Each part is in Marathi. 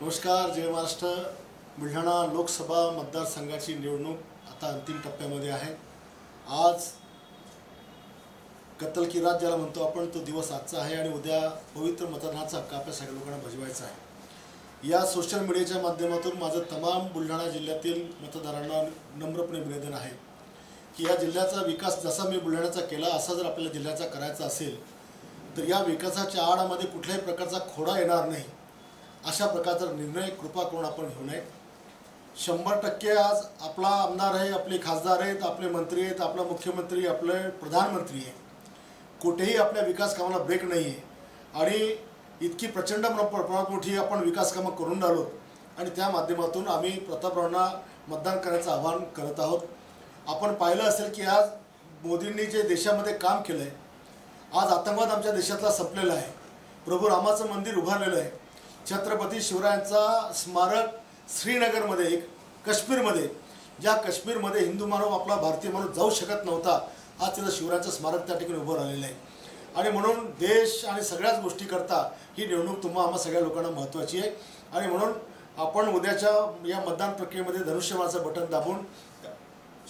नमस्कार जय महाराष्ट्र. बुलढाणा लोकसभा मतदारसंघाची निवडणूक आता अंतिम टप्प्यामध्ये आहे. आज कत्तल की रात ज्याला म्हणतो आपण तो दिवस आजचा आहे आणि उद्या पवित्र मतदानाचा हक्क आपल्या सगळ्या लोकांना बजवायचा आहे. या सोशल मीडियाच्या माध्यमातून माझं तमाम बुलढाणा जिल्ह्यातील मतदारांना नम्रपणे निवेदन आहे की या जिल्ह्याचा विकास जसा मी बुलढाण्याचा केला असा जर आपल्याला जिल्ह्याचा करायचा असेल तर या विकासाच्या आडामध्ये कुठल्याही प्रकारचा खोडा येणार नाही. अशा प्रकारचा निर्णय कृपा करून आपण घेऊ नये. शंभर टक्के आज आपला आमदार आहे आपले खासदार आहेत आपले मंत्री आहेत आपला मुख्यमंत्री आपले प्रधानमंत्री आहे. कुठेही आपल्या विकास कामाला ब्रेक नाही आहे आणि इतकी प्रचंड प्र- प्रमाणात मोठी आपण विकास कामं करून राहिलो आणि त्या माध्यमातून आम्ही प्रतापरावांना मतदान करण्याचं आवाहन करत आहोत. आपण पाहिलं असेल की आज मोदींनी जे देशामध्ये काम केलं आहे आज आतंकवाद आमच्या देशातला संपलेला आहे. प्रभू रामाचं मंदिर उभारलेलं आहे. छत्रपती शिवरायांचा स्मारक श्रीनगरमध्ये एक काश्मीरमध्ये ज्या काश्मीरमध्ये हिंदू मानव आपला भारतीय माणूस जाऊ शकत नव्हता आज तिथं शिवरायांचं स्मारक त्या ठिकाणी उभं राहिलेलं आहे. आणि म्हणून देश आणि सगळ्याच गोष्टीकरता ही निवडणूक तुम्हा आम्हा सगळ्या लोकांना महत्त्वाची आहे. आणि म्हणून आपण उद्याच्या या मतदान प्रक्रियेमध्ये धनुष्यमाचं बटन दाबून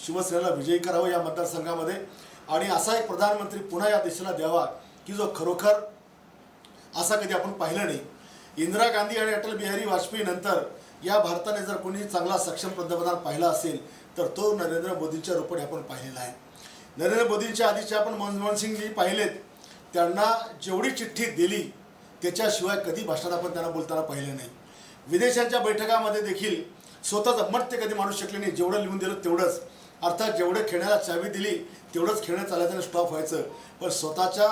शिवसेनेला विजयी करावं या मतदारसंघामध्ये. आणि असा एक प्रधानमंत्री पुन्हा या देशाला द्यावा की जो खरोखर असा कधी आपण पाहिलं नाही. इंदिरा गांधी आणि अटल बिहारी वाजपेयी नंतर या भारताने जर कोणी चांगला सक्षम पंतप्रधान पाहिला असेल तर तो नरेंद्र मोदींच्या रूपाने आपण पाहिलेला आहे. नरेंद्र मोदींच्या आधीचे आपण मनमोहन सिंगजी पाहिलेत. त्यांना जेवढी चिठ्ठी दिली त्याच्याशिवाय कधी भाषणात आपण त्यांना बोलताना पाहिलं नाही. विदेशांच्या बैठकामध्ये देखील स्वतःच मत ते कधी मांडू शकले नाही. जेवढं लिहून दिलं तेवढंच. अर्थात जेवढं खेळण्याला चावी दिली तेवढंच खेळणं चालायचं स्टॉप व्हायचं. पण स्वतःच्या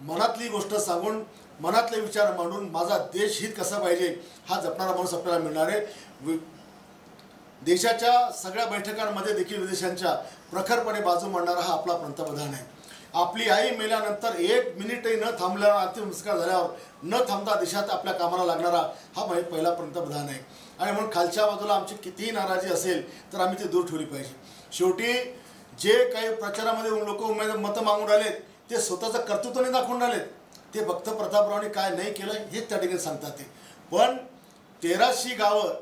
मनातली गोष्ट सांगून मनातले विचार मांडून माझा देश हित कसा पाहिजे हा जपणारा माणूस आपल्याला मिळणार आहे. देशाच्या सगळ्या बैठकांमध्ये देखील विदेशांच्या प्रखरपणे बाजू मांडणारा हा आपला पंतप्रधान आहे. आपली आई मेल्यानंतर एक मिनिटही न थांबल्या अंतिम संस्कार झाल्यावर न थांबता देशात आपल्या कामाला लागणारा हा माझे पहिला पंतप्रधान आहे. आणि म्हणून खालच्या बाजूला आमची कितीही नाराजी असेल तर आम्ही ती दूर ठेवली पाहिजे. शेवटी जे काही प्रचारामध्ये लोक उमेद मतं मागून राहिलेत ते स्वतःचं कर्तृत्व नाही दाखवून राहिलेत. ते भक्त प्रतापरावने काय नाही केलं हेच त्या ठिकाणी सांगतात ते. पण तेराशे गावं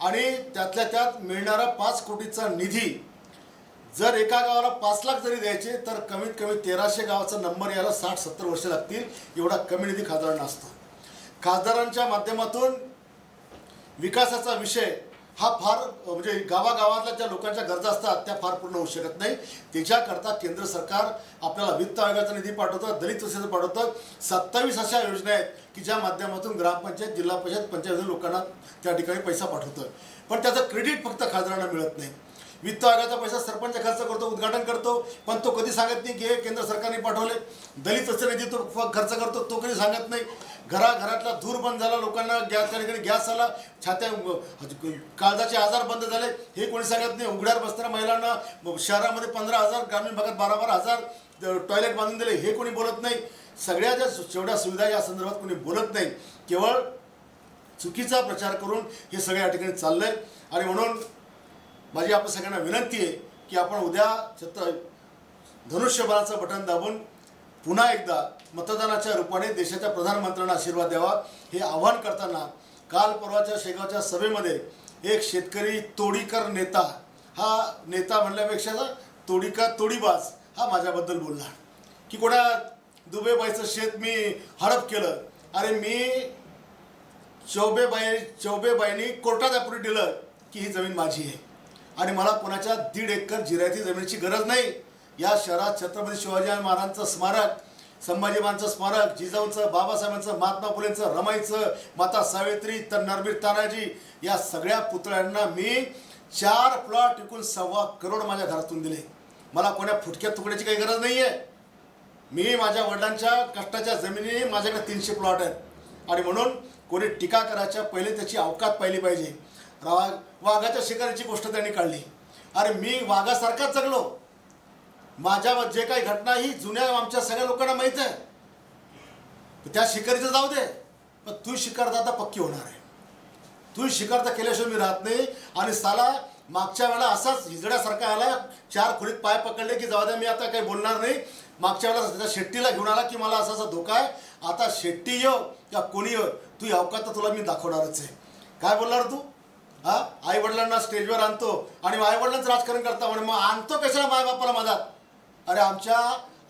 आणि त्यातल्या त्यात मिळणारा पाच कोटीचा निधी जर एका गावाला पाच लाख जरी द्यायचे तर कमीत कमी तेराशे गावाचा नंबर यायला साठ सत्तर वर्ष लागतील एवढा कमी निधी खासदारांना असतो. खासदारांच्या माध्यमातून विकासाचा विषय हा फार म्हणजे गावागावातल्या ज्या लोकांच्या गरजा असतात त्या फार पूर्ण होऊ शकत नाही. त्याच्याकरता केंद्र सरकार आपल्याला वित्त आयोगाचा निधी पाठवतं दलित वसेचं पाठवतं. सत्तावीस अशा योजना आहेत की ज्या माध्यमातून ग्रामपंचायत जिल्हा परिषद पंचायत लोकांना त्या ठिकाणी पैसा पाठवतं. पण त्याचं क्रेडिट फक्त खासदारांना मिळत नाही. वित्त आयोगाचा पैसा सरपंच खर्च करतो उद्घाटन करतो पण तो कधी सांगत नाही की हे केंद्र सरकारने पाठवले. दलित वस्ती निधी तो खर्च करतो तो कधी सांगत नाही. घराघरातला धूर बंद झाला लोकांना गॅस ठिकाणी गॅस आला छात्या काळजाचे आजार बंद झाले हे कोणी सांगत नाही. उघड्यावर बसणाऱ्या महिलांना शहरामध्ये पंधरा हजार ग्रामीण भागात बारा बारा हजार टॉयलेट बांधून दिले हे कोणी बोलत नाही. सगळ्या ज्या शेवढ्या जेवढ्या सुविधा या संदर्भात कोणी बोलत नाही केवळ चुकीचा प्रचार करून हे सगळं या ठिकाणी चाललंय. आणि म्हणून माझी आपण सगळ्यांना विनंती आहे की आपण उद्या छत्र धनुष्यबळाचं बटन दाबून पुन्हा एकदा मतदानाच्या रूपाने देशाच्या प्रधानमंत्र्यांना आशीर्वाद द्यावा हे आवाहन करताना काल परवाच्या शेगावच्या सभेमध्ये एक शेतकरी तोडीकर नेता हा नेता म्हणल्यापेक्षा तोडीकर तोडीबाज हा माझ्याबद्दल बोलला. की कोणा दुबेबाईचं शेत मी हडप केलं अरे मी चौबेबाई चौबेबाईंनी कोर्टात अप्रूव्ह दिलं की ही जमीन माझी आहे. आणि मला कोणाच्या दीड एकर जिरायती जमिनीची गरज नाही. या शहरात छत्रपती शिवाजी महाराजांचं स्मारक संभाजी महाराजांचं स्मारक जिजाऊंचं बाबासाहेबांचं महात्मा फुलेंचं रमाईचं माता सावित्री तर नरबीर तानाजी या सगळ्या पुतळ्यांना मी चार प्लॉट विकून सव्वा करोड माझ्या घरातून दिले. मला कोण्या फुटक्या तुकड्याची काही गरज नाही आहे मी माझ्या वडिलांच्या कष्टाच्या जमिनी माझ्याकडे तीनशे प्लॉट आहेत. आणि म्हणून कोणी टीका करायच्या पहिले त्याची अवकात पाहिली पाहिजे. रा वाघाच्या शिकारीची गोष्ट त्यांनी काढली. अरे मी वाघासारखाच जगलो. माझ्या जे काही घटना ही जुन्या आमच्या सगळ्या लोकांना माहीत आहे. त्या शिकारीचं जाऊ दे. पण तू शिकार तर आता पक्की होणार आहे. तू शिकार तर केल्याशिवाय मी राहत नाही. आणि साला मागच्या वेळेला असाच हिजड्यासारखा आला चार खोलीत पाय पकडले की जाऊ द्या मी आता काही बोलणार नाही. मागच्या वेळेला त्या शेट्टीला घेऊन आला की मला असा असा धोका आहे. आता शेट्टी येऊ या कोणी येऊ तू अवकात तर तुला मी दाखवणारच आहे. काय बोलणार तू? हा? आई वडिलांना स्टेजवर आणतो आणि आई वडिलांचं राजकारण करता म्हणे मग आणतो कशाला माय बापाला मधात अरे आमच्या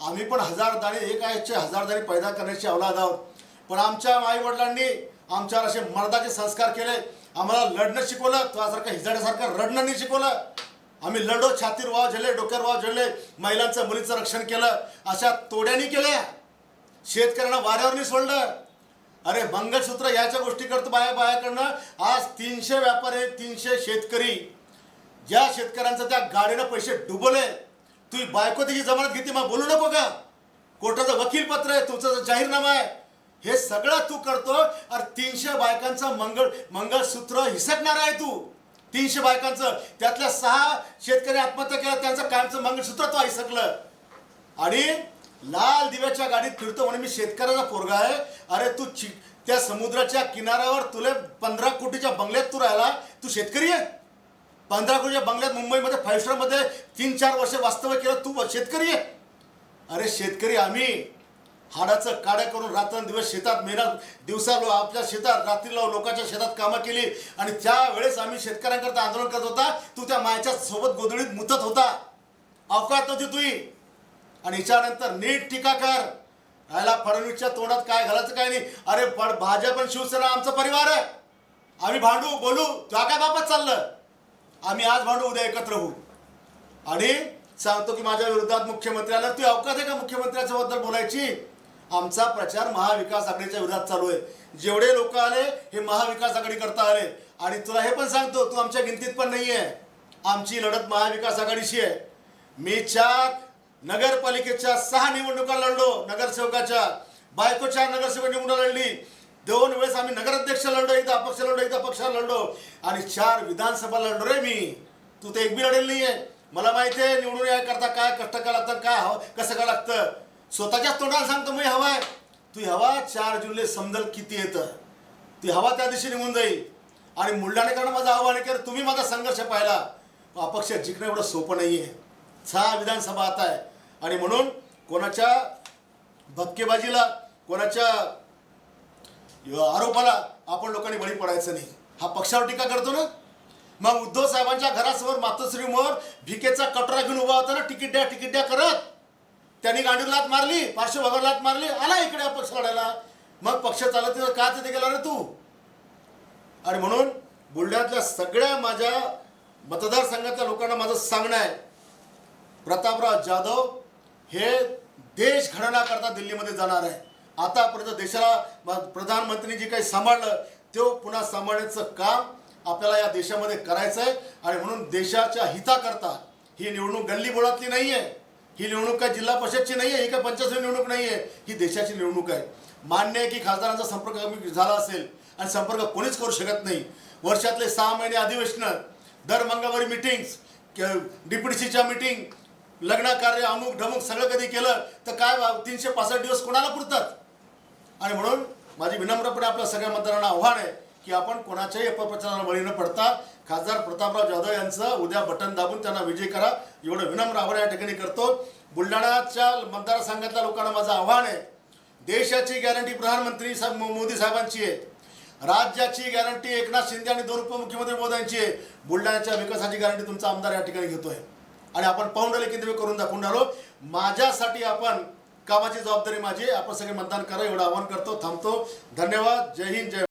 आम्ही पण हजार दाणे एक आयचे हजार दाणे पैदा करण्याची अवलाद आहोत. पण आमच्या आई वडिलांनी आमच्यावर असे मर्दाचे संस्कार केले. आम्हाला लढणं शिकवलं तुझ्यासारखं हिजाड्यासारखं रडणं नाही शिकवलं. आम्ही लढो छातीर वाव झेलले डोक्यावर वाव झेलले महिलांचं मुलीचं रक्षण केलं अशा तोड्यानी केल्या. शेतकऱ्यांना वाऱ्यावर नाही सोडलं अरे मंगळसूत्र याच्या गोष्टी करतो बाया बायाकडनं. आज तीनशे व्यापारी तीनशे शेतकरी. ज्या शेतकऱ्यांचं त्या गाडीनं पैसे डुबले तू बायको त्याची जमानत घेते मग बोलू नको का? कोर्टाचं वकील पत्र आहे तुमचं जाहीरनामा आहे. हे सगळं तू करतो अरे तीनशे बायकांचं मंगळ मंगळसूत्र हिसकणार आहे तू. तीनशे बायकांचं. त्यातल्या सहा शेतकरी आत्महत्या केल्या त्यांचं कायमचं मंगळसूत्र तो हिसकलं. आणि लाल दिव्याच्या गाडीत फिरतो म्हणे मी शेतकऱ्याचा पोरगा आहे. अरे तू चि त्या समुद्राच्या किनाऱ्यावर तुले पंधरा कोटीच्या बंगल्यात तू राहिला. तू शेतकरी आहे. पंधरा कोटीच्या बंगल्यात मुंबईमध्ये फाईव्ह स्टारमध्ये तीन चार वर्ष वास्तव्य केलं तू शेतकरी आहे. अरे शेतकरी आम्ही. हाडाचं काड्या करून रात्रंदिवस शेतात मेहनत दिवसा लो आपल्या शेतात रात्री रात्रीला लोकांच्या शेतात कामं केली. आणि त्यावेळेस आम्ही शेतकऱ्यांकरता आंदोलन करत होता. तू त्या मायाच्या सोबत गोधडीत मुतत होता. अवकाळ नव्हती तुही आणि याच्यानंतर नीट टीका कर. राहिला फडणवीसच्या तोंडात काय घालायचं काय नाही. अरे फड भाजप आणि शिवसेना आमचा परिवार आहे. आम्ही भांडू बोलू तुला काय बाबत चाललं. आम्ही आज भांडू उद्या एकत्र होऊ. आणि सांगतो की माझ्या विरोधात मुख्यमंत्री आला तू अवकाश आहे का मुख्यमंत्र्याच्या बद्दल बोलायची? आमचा प्रचार महाविकास आघाडीच्या विरोधात चालू आहे. जेवढे लोक आले हे महाविकास आघाडी करता आले. आणि तुला हे पण सांगतो तू आमच्या गिनतीत पण नाही आहे आमची लढत महाविकास आघाडीशी आहे. मी चार नगरपालिकेच्या सहा निवडणुका लढलो नगरसेवकाच्या बायकोच्या नगरसेवक निवडणूक लढली. दोन वेळेस आम्ही नगराध्यक्ष लढलो एकदा अपक्ष लढलो एकदा पक्षाला लढलो. आणि चार विधानसभा लढलो रे मी. तू तर एक बी लढेल नाहीये. आहे मला माहिती आहे निवडून या करता काय कष्ट काय लागतं काय हवं कसं काय लागतं. स्वतःच्याच तोंडाला सांगतो मी हवा आहे. तू हवा चार जुलै समजल किती येतं. ती हवा त्या दिवशी निघून जाईल. आणि मुलढाणेकरांना माझं आव्हान आहे की तुम्ही माझा संघर्ष पाहिला. अपक्ष जिंकणं एवढं सोपं नाही आहे सहा विधानसभा आता आहे. आणि म्हणून कोणाच्या भपकेबाजीला कोणाच्या आरोपाला आपण लोकांनी बळी पडायचं नाही. हा पक्षावर टीका करतो ना? मग उद्धव साहेबांच्या घरासमोर मातोश्रीमोर भिकेचा कटरा घेऊन उभा होता ना? तिकीट द्या तिकीट द्या करत. त्यांनी गांडीवर लात मारली पार्श्वभागावर लात मारली आला इकडे अपक्ष लढायला. मग पक्ष चालत का तिथे गेला रे तू? आणि म्हणून बुलढाण्यातल्या सगळ्या माझ्या मतदारसंघातल्या लोकांना माझं सांगणं आहे. प्रतापराव जाधव हे देश घडवण्याकरता दिल्लीमध्ये जाणार आहे. आतापर्यंत देशाला प्रधानमंत्री प्रधानमंत्रीनी जे काही सांभाळलं तो पुन्हा सांभाळण्याचं काम आपल्याला या देशामध्ये करायचं आहे आणि म्हणून देशाच्या हिताकरता ही निवडणूक गल्ली बोळातली नाही आहे ही निवडणूक काय जिल्हा परिषदची नाही आहे ही काय पंचायत निवडणूक नाही आहे ही देशाची निवडणूक आहे. मान्य आहे की खासदारांचा संपर्क कमी झाला असेल आणि संपर्क कोणीच करू शकत नाही. वर्षातले सहा महिने अधिवेशनं दर मंगळवारी मिटिंग्स डीपीडीसीच्या मिटिंग लग्न कार्य अमुक ढमुक सगळं कधी केलं तर काय वा- तीनशे पासष्ट दिवस कोणाला पुरतात? आणि म्हणून माझी विनम्रपणे आपल्या सगळ्या मतदारांना आव्हान आहे की आपण कोणाच्याही अपप्रचाराला बळी न पडता खासदार प्रतापराव जाधव यांचं उद्या बटन दाबून त्यांना विजय करा. एवढं विनम्र आव्हान या ठिकाणी करतो. बुलढाण्याच्या मतदारसंघातल्या लोकांना माझं आव्हान आहे. देशाची गॅरंटी प्रधानमंत्री साहेब मोदी साहेबांची आहे. राज्याची गॅरंटी एकनाथ शिंदे आणि दोन उपमुख्यमंत्री मोदयांची आहे. बुलढाण्याच्या विकासाची गॅरंटी तुमचा आमदार या ठिकाणी घेतोय. आणि आपण पाहुंडाले किती वेळ करून दाखवून आलो माझ्यासाठी आपण कामाची जबाबदारी माझी आपण सगळे मतदान करा एवढं आवाहन करतो थांबतो. धन्यवाद. जय हिंद जय